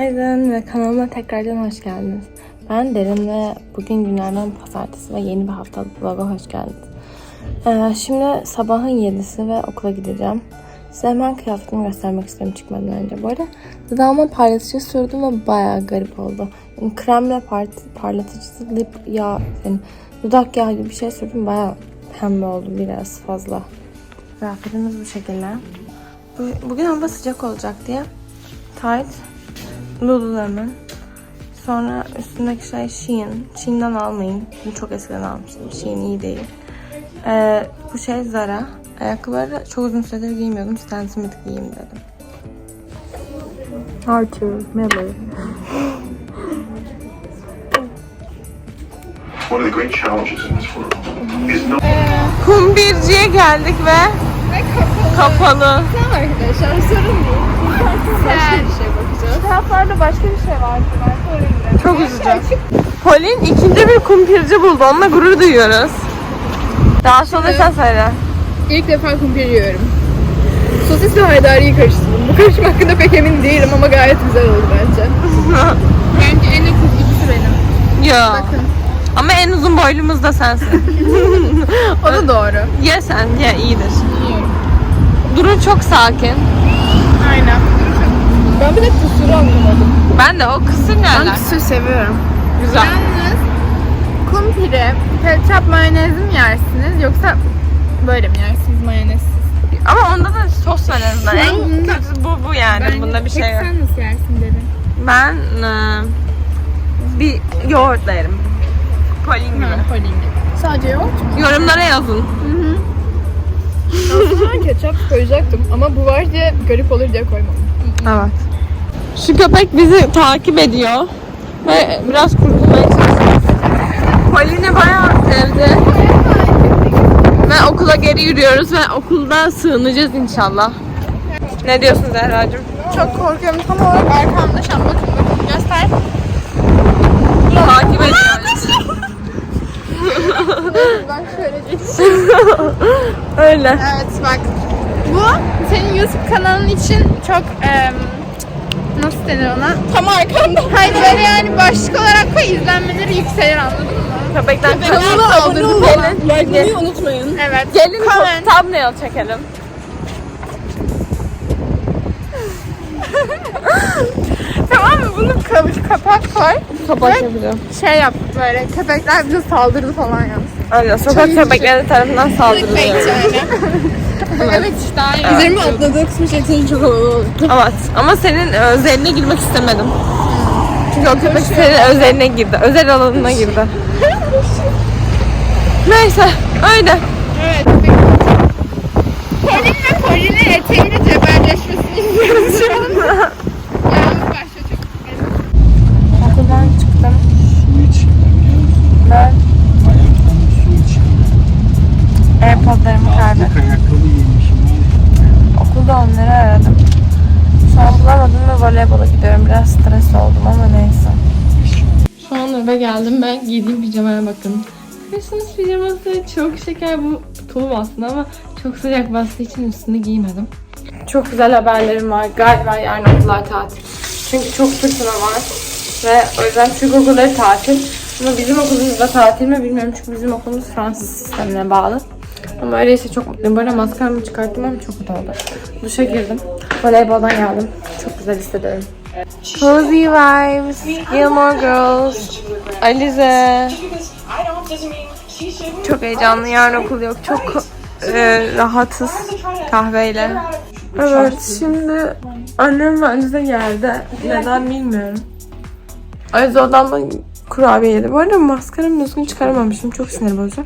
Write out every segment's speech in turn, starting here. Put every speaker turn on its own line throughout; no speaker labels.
Günaydın ve kanalıma tekrardan hoş geldiniz. Ben Derin ve bugün günlerden pazartesi ve yeni bir haftalık vloga hoş geldiniz. Ee, şimdi sabahın 7'si ve okula gideceğim. Size hemen kıyafetimi göstermek istiyorum çıkmadan önce. Bu arada dudağıma parlatıcı sürdüm ve bayağı garip oldu. Yani kremle parlatıcısı lip yağ, yani dudak yağı gibi bir şey sürdüm. Bayağı pembe oldu biraz fazla. Kıyafetimiz bu şekilde. Bu- Bugün hava sıcak olacak diye tight Lululemon. Sonra üstündeki şey Shein. Shein'den almayın. Bunu çok eskiden almıştım. Shein iyi değil. Ee, bu şey Zara. Ayakkabıları çok uzun süredir giymiyordum. Stan Smith giyeyim dedim. Arthur Miller.
One of the great challenges in this world is not
Kumbirciye geldik ve kapalı.
Tamam arkadaşlar sorun değil. Başka şey.
Kitaplarda başka bir şey vardı. Çok üzücü. Polin ikinci bir kumpirci buldu. Onunla gurur duyuyoruz. Daha sonra sen söyle.
İlk defa kumpir yiyorum. Sosis ve haydariyi karıştırdım. Bu karışım hakkında pek emin değilim ama gayet güzel oldu bence. bence en akıllılısı benim.
Ya.
Bakın.
Ama en uzun boylumuz da sensin.
O da doğru.
ye sen, ye iyidir.
Yiyorum.
Duru çok sakin.
Aynen. Ben bir de kusuru anlamadım.
Ben de o kısır ne alaka?
kusur seviyorum.
Güzel.
Yalnız kumpiri ketçap mayonez mi yersiniz yoksa böyle mi yersiniz mayonezsiz?
Ama onda da sos var en azından.
Ben
En
bunda-
kötüsü bu, bu yani. Bunda bir şey yok.
Sen nasıl yersin dedim.
Ben e, bir yoğurtla yerim. Polin gibi.
Sadece yoğurt.
Yorumlara yazın.
Aslında ketçap koyacaktım ama bu var diye garip olur diye koymadım.
Evet. Şu köpek bizi takip ediyor. Ve biraz kurtulmaya çalışıyoruz. Polin'i bayağı sevdi. Ve okula geri yürüyoruz ve okulda sığınacağız inşallah. Ne diyorsun Zehra'cığım?
Çok korkuyorum. Tam olarak arkamda şu an bakın bakın göster.
Takip ediyoruz.
Ben şöyle geçeyim.
Öyle.
Evet bak. Bu senin YouTube kanalın için çok em, nasıl denir ona? Tam arkamda. Hayır böyle yani başlık olarak koy izlenmeleri yükselir anladın mı?
Köpekten
Kanala abone olun.
Gelin.
unutmayın. Evet.
Gelin
Comment.
thumbnail çekelim.
Tamam mı? Bunu kavuş kapak koy.
Kapak yapacağım.
Şey yap böyle köpekler bize saldırdı falan yalnız.
Aynen sokak köpekleri tarafından saldırılıyor.
yani. Evet işte daha iyi. Üzerime atladığı kısmı çeksenin çok havalı oldu.
Evet ama senin özeline girmek istemedim. Çünkü o köpek senin özeline girdi. Özel alanına girdi. Neyse öyle.
Evet. Colin ve Colin'in eteğiyle cebelleşmesini izliyoruz şu anda. Yalnız başta çok
Okuldan çıktım. Ben Airpodlarımı kaybettim. Okulda onları aradım. Şu an bulamadım ve voleybola gidiyorum. Biraz stres oldum ama neyse. Şu an eve geldim. Ben giydiğim pijamaya bakın. Christmas pijaması çok şeker bu tulum aslında ama çok sıcak bastığı için üstünü giymedim. Çok güzel haberlerim var. Galiba yarın okullar tatil. Çünkü çok fırtına var. Ve o yüzden Türk okulları tatil. Ama bizim okulumuz da tatil mi bilmiyorum çünkü bizim okulumuz Fransız sistemine bağlı. Ama öyleyse çok mutluyum. Böyle maskaramı çıkarttım ama çok kötü oldu. Duşa girdim. Voleyboldan geldim. Çok güzel hissediyorum. Cozy Vibes, Gilmore Girls, Alize. Çok heyecanlı. Yarın okul yok. Çok e, rahatız kahveyle. Evet şimdi annem ve Alize geldi. Neden bilmiyorum. Alize odamda kurabiye yedi. Bu arada maskaramı düzgün çıkaramamışım. Çok sinir bozucu.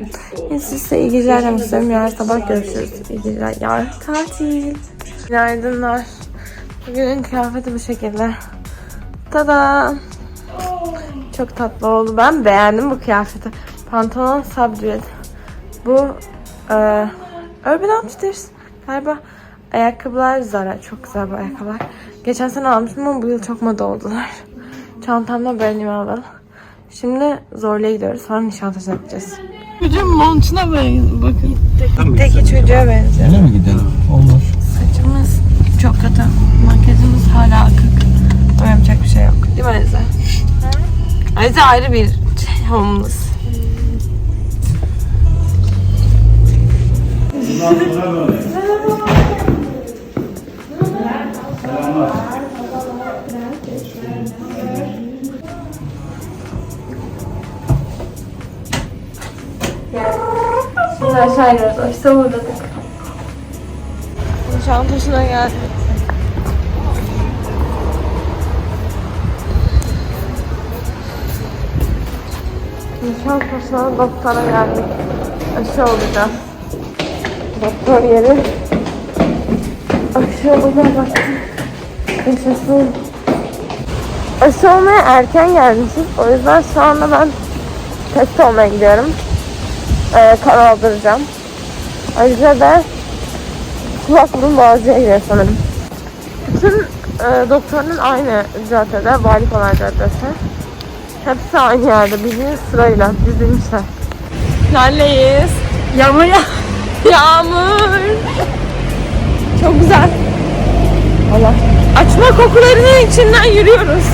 Neyse size iyi geceler demek istiyorum. Yarın sabah görüşürüz. İyi geceler. Yarın tatil. Günaydınlar. Bugünün kıyafeti bu şekilde. Tada! Çok tatlı oldu. Ben beğendim bu kıyafeti. Pantolon sabret. Bu e, Urban Outfitters galiba. Ayakkabılar Zara. Çok güzel bu ayakkabılar. Geçen sene almıştım ama bu yıl çok moda oldular. Çantamda böyle aldım. Şimdi zorluğa gidiyoruz. Sonra Nişantaşı'na gideceğiz. Çocuğun montuna bayılın bakın. Gitteki çocuğa benziyor.
Öyle mi gidelim? Olmaz.
Saçımız çok kötü. Makyajımız hala akık. Ama bir şey yok. Değil mi Alize? Alize ayrı bir şey homeless. Bundan sonra böyle. Şimdi aşağı iniyoruz. İşte buradaydık. Nişantaşı'na geldik. Nişantaşı'na doktora geldik. Aşı olacağız. Doktor yeri. Aşı olacağız bak. Yaşasın. Aşı olmaya erken gelmişiz. O yüzden şu anda ben test olmaya gidiyorum. Kan aldıracağım. Ayrıca da kulak burun boğazcıya gidiyor sanırım. Bütün e, doktorun aynı caddede, Vali Kolay Caddesi. Hepsi aynı yerde, bildiğiniz sırayla dizilmişler. Neredeyiz? Yağmur ya. Yağmur. Çok güzel. Allah. Açma kokularının içinden yürüyoruz.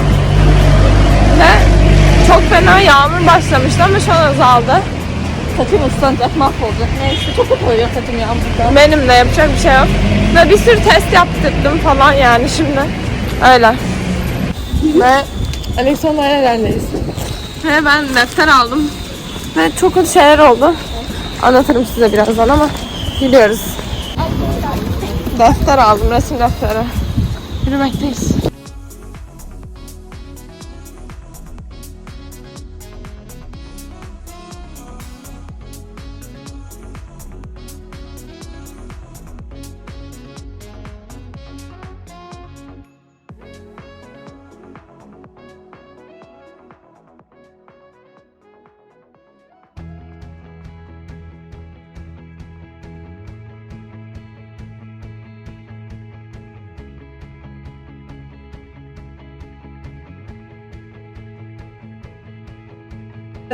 Ve çok fena yağmur başlamıştı ama şu an azaldı.
Saçım ıslanacak mahvolacak. Neyse çok kötü oluyor saçım yağmurda.
Benim de yapacak bir şey yok. Ve bir sürü test yaptırdım falan yani şimdi. Öyle. Ve Alexandra nerelerdeyiz? Ve ben defter aldım. Ve çok şeyler oldu. Anlatırım size birazdan ama gidiyoruz. Defter aldım, resim defteri. Yürümekteyiz.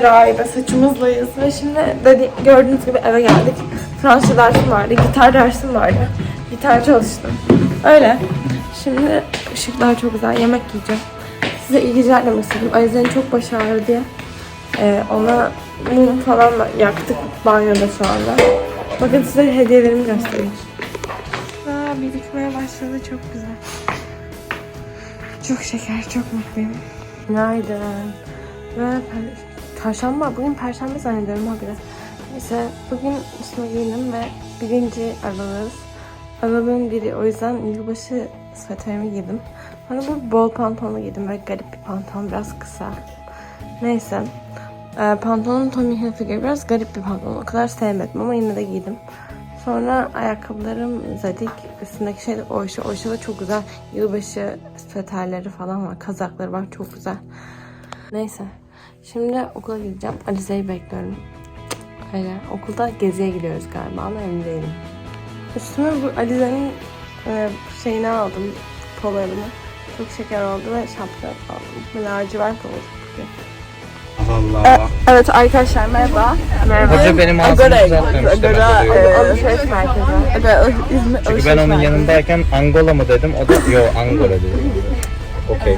Ray ve saçımızlayız ve şimdi dedi, gördüğünüz gibi eve geldik. Fransızca dersim vardı, gitar dersim vardı. Gitar çalıştım. Öyle. Şimdi ışıklar çok güzel. Yemek yiyeceğim. Size iyi geceler demek istedim. Ayzen'in çok başı ağrıyor diye. Ee, ona mum falan yaktık banyoda şu anda. Bakın size hediyelerimi göstereyim. Aa, birikmeye başladı. Çok güzel. Çok şeker, çok mutluyum. Günaydın. Ve per- Çarşamba, bugün Perşembe zannediyorum habire. Neyse, bugün üstüme giyindim ve birinci aralığız. Aralığın biri, o yüzden yılbaşı süveterimi giydim. Bana bu bol pantolonu giydim ve garip bir pantolon, biraz kısa. Neyse, ee, pantolonun Tommy Hilfiger biraz garip bir pantolon. O kadar sevmedim ama yine de giydim. Sonra ayakkabılarım Zadig. Üstündeki şey de Oyşa. Oyşa'da çok güzel yılbaşı süveterleri falan var. Kazakları var. Çok güzel. Neyse. Şimdi okula gideceğim. Alize'yi bekliyorum. Öyle. Okulda geziye gidiyoruz galiba ama emin değilim. Üstüme bu Alize'nin e, şeyini aldım. Polarını. Çok şeker oldu ve şapka aldım. Bu lacivert oldu bugün.
Allah.
Evet arkadaşlar merhaba.
Merhaba.
Hoca benim ağzımı düzeltmemiş oluyor.
Alışveriş merkezi.
Çünkü ben onun yanındayken Angola mı dedim, o da yo Angola dedi. Okey.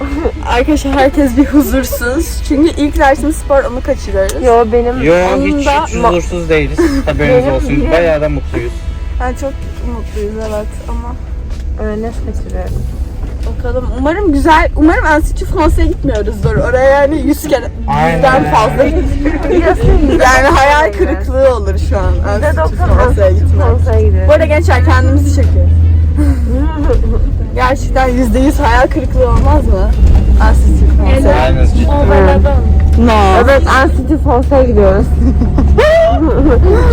Arkadaşlar herkes bir huzursuz. Çünkü ilk dersimiz spor onu kaçırıyoruz.
Yo benim
Yo hiç, hiç huzursuz değiliz. Haberiniz olsun. Bayağı da mutluyuz.
Yani çok mutluyuz evet ama
öyle kaçırıyorum.
bakalım. Umarım güzel, umarım Enstitü Fransa'ya gitmiyoruzdur. Oraya yani 100 kere, yüzden fazla yani hayal kırıklığı olur şu an Enstitü Fransa'ya gitmek. Bu arada gençler kendimizi çekiyoruz. Gerçekten yüzde yüz hayal kırıklığı olmaz mı? Fransa'ya.
Aynen.
No.
Evet, City Fransa'ya gidiyoruz.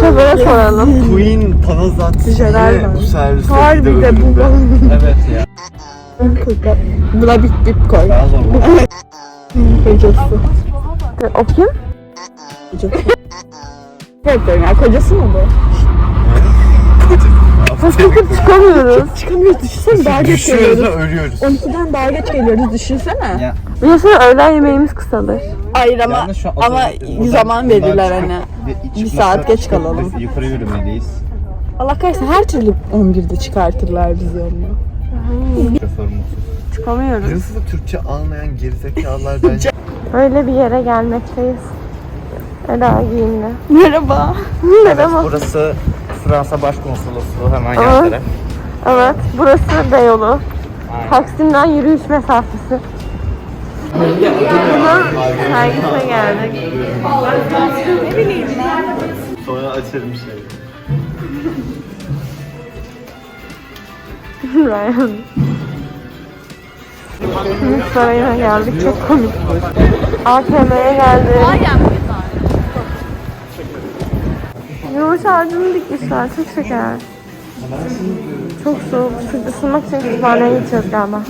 Şoföre soralım.
Queen Panazat
şeyler var.
bu serviste
Harbi de bu.
Evet ya.
Buna bip bip koy.
Daha zor.
Kocası.
O kim?
Yapıyorum ya kocası mı bu?
Çıkamıyoruz.
Çıkamıyoruz düşünsene daha geç
Düşüyoruz ve
geliyoruz.
ölüyoruz.
12'den daha geç geliyoruz düşünsene.
Ya.
Biliyorsun öğlen yemeğimiz kısalır.
Hayır ama
Yalnız şu an
ama
otomatik-
zaman
buradan
verirler
çıkıp
hani.
bir-
saat geç
çıkıp
kalalım.
biz Yukarı yürümeliyiz.
Allah kahretsin her türlü 11'de çıkartırlar bizi onunla.
Mutsuz.
Çıkamıyoruz.
Da Türkçe almayan gerizekalılar bence.
Öyle bir yere gelmekteyiz. Eda giyindi.
Merhaba.
Merhaba.
Burası Fransa Başkonsolosluğu hemen
Aa.
yan taraf.
Evet, burası da yolu.
Aynen.
Taksim'den yürüyüş mesafesi. Bunun sergisine geldik.
Sonra açarım şey.
Ryan. Sarayına geldik. Çok komik. AKM'ye geldik. Yumuş ağacını dikmişler. Çok şeker. Çok soğuk. Sık ısınmak için kütüphaneye gideceğiz galiba.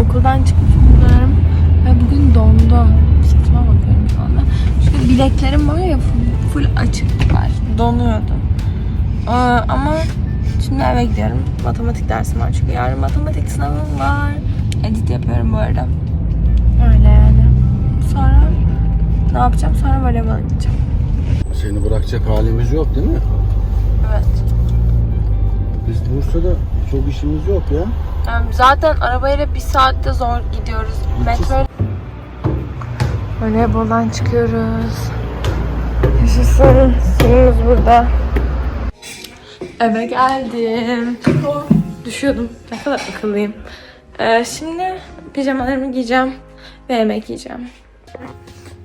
Okuldan çıkmış bulunuyorum. Ve bugün dondum. Sırtıma bakıyorum şu anda. Çünkü bileklerim var ya full, full açık var. Donuyordu. Ee, ama şimdi eve gidiyorum. Matematik dersim var çünkü yarın matematik sınavım var. Edit yapıyorum bu arada. Öyle yani. Sonra ne yapacağım? Sonra voleybola gideceğim.
Seni bırakacak halimiz yok değil mi?
Evet.
Biz Bursa'da çok işimiz yok ya.
Yani zaten arabayla bir saatte zor gidiyoruz. Metro. Voleyboldan çıkıyoruz. Yaşasın. Suyumuz burada. Eve geldim. Düşüyordum. Ne kadar akıllıyım. Ee, şimdi pijamalarımı giyeceğim ve yemek yiyeceğim.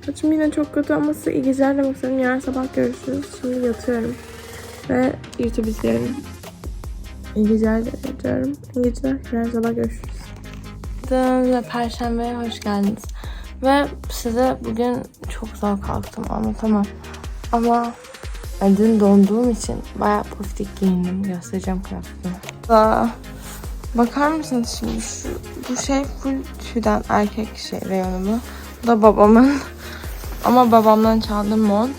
Saçım yine çok kötü ama size iyi geceler demek istedim. Yarın sabah görüşürüz. Şimdi yatıyorum. Ve YouTube izlerim. İyi geceler diyorum. İyi geceler. Yarın sabah görüşürüz. Ve Perşembe'ye hoş geldiniz. Ve size bugün çok zor kalktım anlatamam. Ama dün donduğum için bayağı poftik giyindim. Göstereceğim kıyafetimi. Aa, bakar mısınız şimdi şu bu şey full tüyden erkek şey reyonumu. Bu da babamın. Ama babamdan çaldığım mont.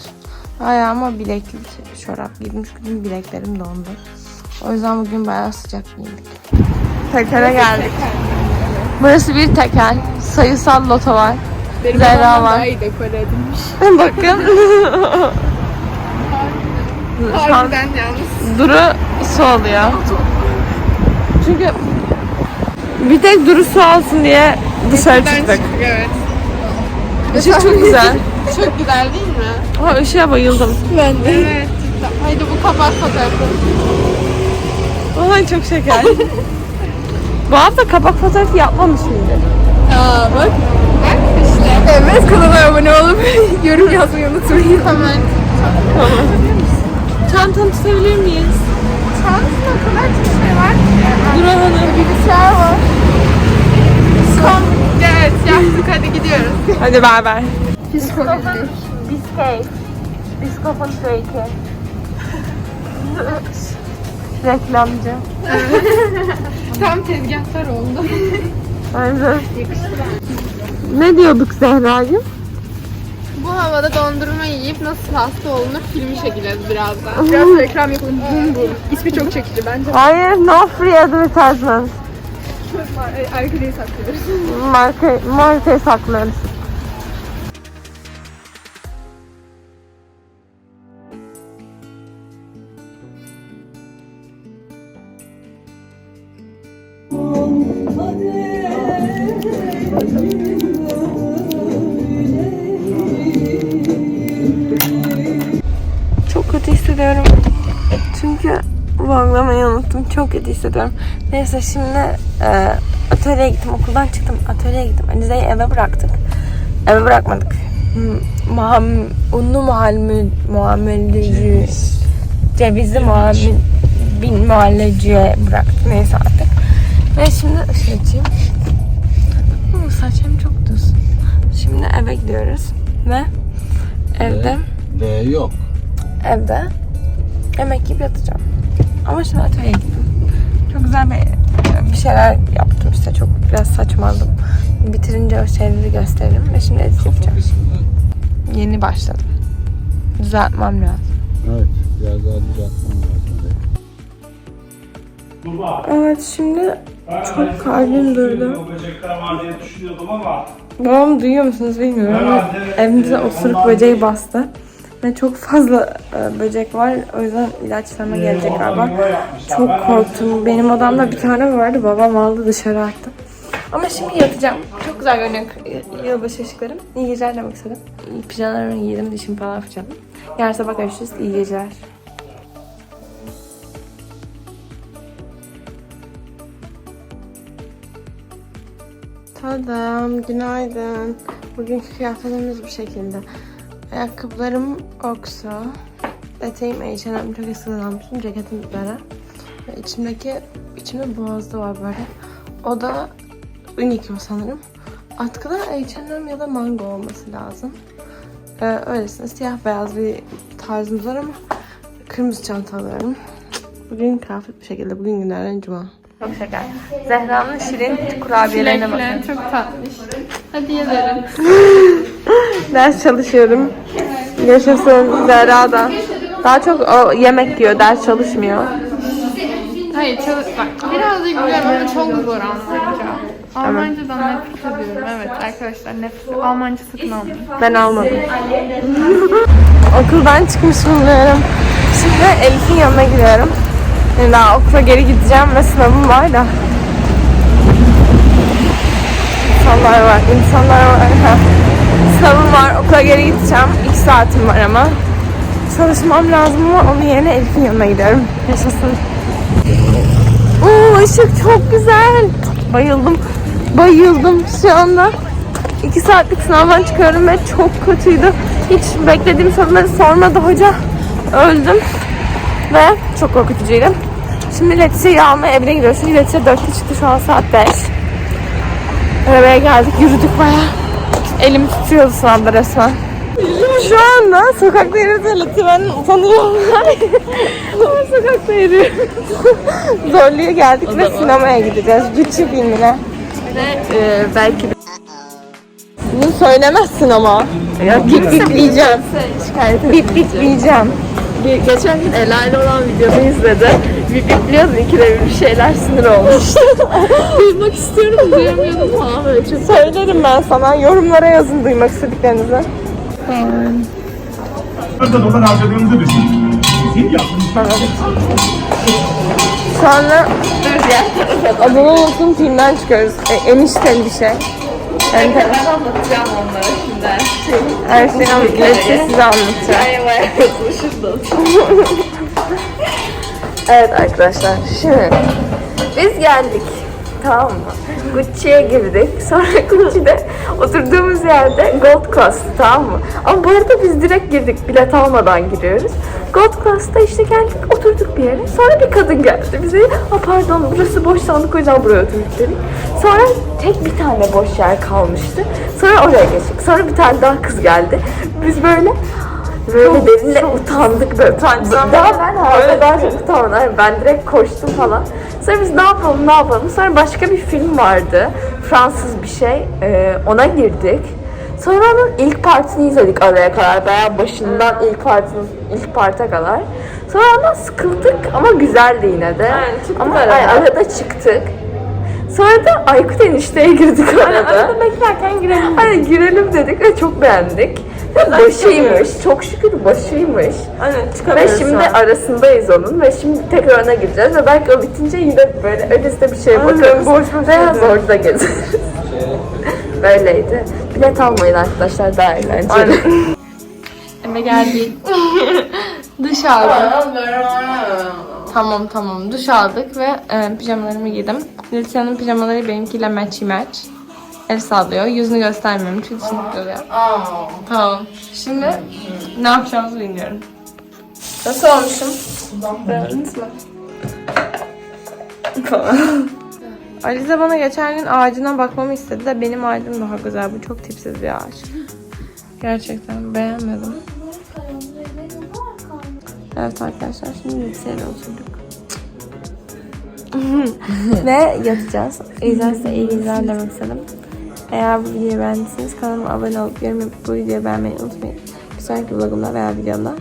Ayağıma bilekli çorap giydim çünkü bileklerim dondu. O yüzden bugün bayağı sıcak giyindik. Tekel'e geldik. Burası bir tekel. Sayısal loto var. Zehra var.
iyi dekore edilmiş.
Bakın. Şu an
Harbiden yalnız.
Duru su alıyor. Çünkü bir tek Duru su alsın diye dışarı çıktık.
Evet.
Işık çok güzel.
Çok güzel değil mi?
Ha ışığa bayıldım. Ben de.
Evet. cidden. Haydi bu kapak fotoğrafı.
Vallahi çok şeker. Bu hafta kapak fotoğrafı yapmamış mıydı?
Aa bak. Bak işte. Evet kanala abone olup yorum yazmayı unutmayın. Hemen.
Çantanı tutabilir miyiz?
Çantasında o kadar çok şey var ki.
Duru Hanım.
Bilgisayar var. Kom. Evet yaptık hadi gidiyoruz.
Hadi bay bay.
Psikolojik.
Biskey. Biskop'un fake'i. Reklamcı.
Tam tezgahtar oldu.
Aynen. Ne diyorduk Zehra'cığım?
Bu havada dondurma yiyip nasıl hasta olunur filmi çekeceğiz birazdan. Biraz reklam yapalım. Bum bum. İsmi çok çekici bence.
Hayır, no free advertisement.
Arkayı saklıyoruz.
Marka, markayı saklarız. Çok kötü hissediyorum. Vloglamayı unuttum. Çok kötü hissediyorum. Neyse şimdi e, atölyeye gittim. Okuldan çıktım. Atölyeye gittim. Alize'yi eve bıraktık. Eve bırakmadık. Hmm, Muham, unlu muhalmü, muameleci, cevizli muamel, bin muhalleciye bıraktık. Neyse artık. Ve şimdi ışığı açayım. Hmm, saçım çok düz. Şimdi eve gidiyoruz. Ve evde
D yok.
evde yemek yiyip yatacağım. Ama şimdi atölyeye gittim. Çok güzel bir, bir şeyler yaptım işte. Çok biraz saçmaladım. Bitirince o şeyleri gösteririm ve şimdi edit yapacağım. Yeni başladım. Düzeltmem lazım.
Evet. Biraz daha düzeltmem lazım.
Evet şimdi çok kalbim durdu.
Böcekler var diye düşünüyordum ama
Babam duyuyor musunuz bilmiyorum ama evimize osuruk böceği bastı. Ve çok fazla e, böcek var. O yüzden ilaçlama gelecek galiba. Çok korktum. Benim odamda bir tane vardı. Babam aldı dışarı attı. Ama şimdi yatacağım. Çok güzel görünüyor yılbaşı ışıklarım. İyi geceler demek istedim. Pijamalarımı giydim, dişimi falan fırçaladım. Yarın sabah görüşürüz. İyi geceler. Tadam, günaydın. Bugünkü kıyafetimiz bu şekilde. Ayakkabılarım Oxo. Eteğim H&M çok eskiden almıştım. Ceketim böyle. Ve içimdeki, içimde boğazda var böyle. O da Uniqlo sanırım. Atkıda H&M ya da Mango olması lazım. Ee, öylesine siyah beyaz bir tarzımız var ama kırmızı çanta alıyorum. Bugün kıyafet bu şekilde. Bugün günlerden cuma. Çok şeker. Zehra'nın şirin kurabiyelerine bakın.
Çok tatlış. Hadi yiyelim.
Ders çalışıyorum. Yaşasın Zehra da. Daha çok o yemek yiyor, ders çalışmıyor.
Hayır çalış bak birazcık biliyorum ama çok zor Almanca. Almancadan nefret ediyorum evet arkadaşlar nefret Almanca sakın almayın.
Ben almadım. Okuldan çıkmış bulunuyorum. Şimdi Elif'in yanına gidiyorum. Yani daha okula geri gideceğim ve sınavım var da. İnsanlar var, insanlar var. Sınavım var, okula geri gideceğim. İki saatim var ama. Çalışmam lazım ama onun yerine Elif'in yanına gidiyorum. Yaşasın. Oo, ışık çok güzel. Bayıldım. Bayıldım şu anda. İki saatlik sınavdan çıkıyorum ve çok kötüydü. Hiç beklediğim soruları sormadı hoca. Öldüm. Ve çok korkutucuydu. Şimdi Letiza'yı almaya evine gidiyoruz. Çünkü Letiza 4'te çıktı şu an saat 5. Arabaya geldik, yürüdük bayağı. Elim titriyordu sınavda resmen. Şu anda sokakta Letiza ben utanıyorum. Ama sokakta yürüyoruz. Zorlu'ya geldik ve sinemaya gideceğiz. Gucci filmine. Ve e, belki de... Bunu söylemezsin ama. Ya bip bipleyeceğim. Bip bipleyeceğim. Geçen gün Ela ile olan videomu izledi. Bip bipliyordun ikide bir bir şeyler sinir olmuş. Duymak istiyorum duyamıyordum falan böyle. Çok... Söylerim ben sana. Yorumlara yazın duymak istediklerinizi.
Burada dolar harcadığımızı düşün. Sizin yaptığınız
Sonra adını unuttum filmden çıkıyoruz. E, enişteli bir şey. Yani, ben anlatacağım onlara şimdi. Her şeyi anlatacağım. size anlatacağım. evet arkadaşlar şimdi biz geldik. Tamam mı? Gucci'ye girdik. Sonra Gucci'de oturduğumuz yerde Gold Class'tı tamam mı? Ama bu arada biz direkt girdik. Bilet almadan giriyoruz. Gold Class'ta işte geldik oturduk bir yere. Sonra bir kadın geldi bize. Aa pardon burası boş sandık o yüzden buraya oturduk dedik. Sonra tek bir tane boş yer kalmıştı. Sonra oraya geçtik. Sonra bir tane daha kız geldi. Biz böyle Böyle derinle utandık böyle utandım. Daha ben hala daha çok utandım. Yani ben direkt koştum falan. Sonra biz ne yapalım ne yapalım. Sonra başka bir film vardı. Fransız bir şey. Ee, ona girdik. Sonra onun ilk partini izledik araya kadar. Bayağı başından ilk partinin ilk parta kadar. Sonra ondan sıkıldık ama güzeldi yine de. ama arada. arada çıktık. Sonra da Aykut enişteye girdik arada. arada beklerken girelim. Hani girelim dedik ve çok beğendik. Başıymış. Çok şükür başıymış. Ve şimdi arasındayız onun ve şimdi tekrar ona gireceğiz ve belki o bitince yine böyle öylesine bir şeye bakarız. Boş boş Veya orada gezeriz. Böyleydi. Bilet almayın arkadaşlar daha eğlenceli. Eve geldik. Duş aldım. Tamam tamam duş aldık ve e, pijamalarımı giydim. Lütfen'in pijamaları benimkiyle matchy match. El sallıyor. Yüzünü göstermiyorum çünkü sinir oluyor. Tamam. Şimdi ne yapacağımızı bilmiyorum. Nasıl olmuşum? Beğendiniz mi? Alize bana geçen gün ağacına bakmamı istedi de benim ağacım daha güzel. Bu çok tipsiz bir ağaç. Gerçekten beğenmedim. Evet arkadaşlar şimdi bilgisayara oturduk. Ve yatacağız. O yüzden size iyi geceler demek istedim. Eğer bu videoyu beğendiyseniz kanalıma abone olup yorum yapıp bu videoyu beğenmeyi unutmayın. Bir sonraki vlogumda veya videomda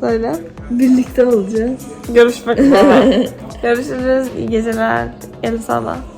söyle. Birlikte olacağız. Görüşmek üzere. Görüşürüz. İyi geceler. El salla.